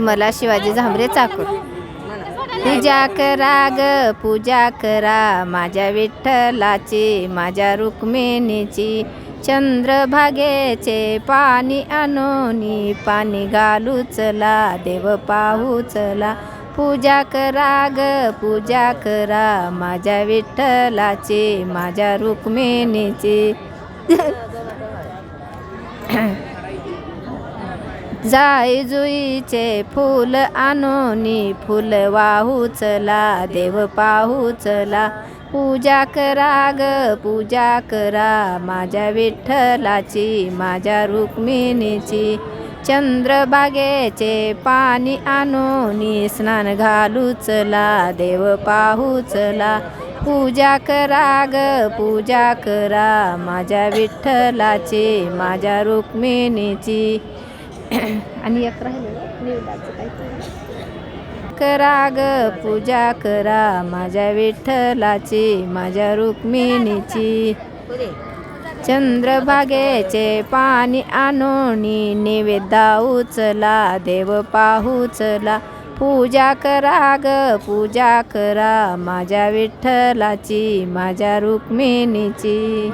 मला शिवाजी झांबरे चाकूर. पूजा करा ग पूजा करा माझ्या विठ्ठलाची माझ्या रुक्मिणीची. चंद्रभागेचे पाणी अनोनी पाणी घालू चला देव पाहू चला. पूजा करा ग पूजा करा माझ्या विठ्ठलाची माझ्या रुक्मिणीची. जाई जुईचे फूल आणोनी फूल वाहू चला देव पाहू चला. पूजा करा ग पूजा करा माझ्या विठ्ठलाची माझ्या रुक्मिणीची. चंद्रबागेचे पाणी आणोनी स्नान घालू चला देव पाहू चला. पूजा करा ग पूजा करा माझ्या विठ्ठलाची माझ्या रुक्मिणीची. आणि एक राहिलं करा ग पूजा करा माझ्या विठ्ठलाची माझ्या रुक्मिणीची. चंद्रभागेचे पाणी आणोनी निवेदा उचला देव पाहुचला पूजा करा ग पूजा करा माझ्या विठ्ठलाची माझ्या रुक्मिणीची.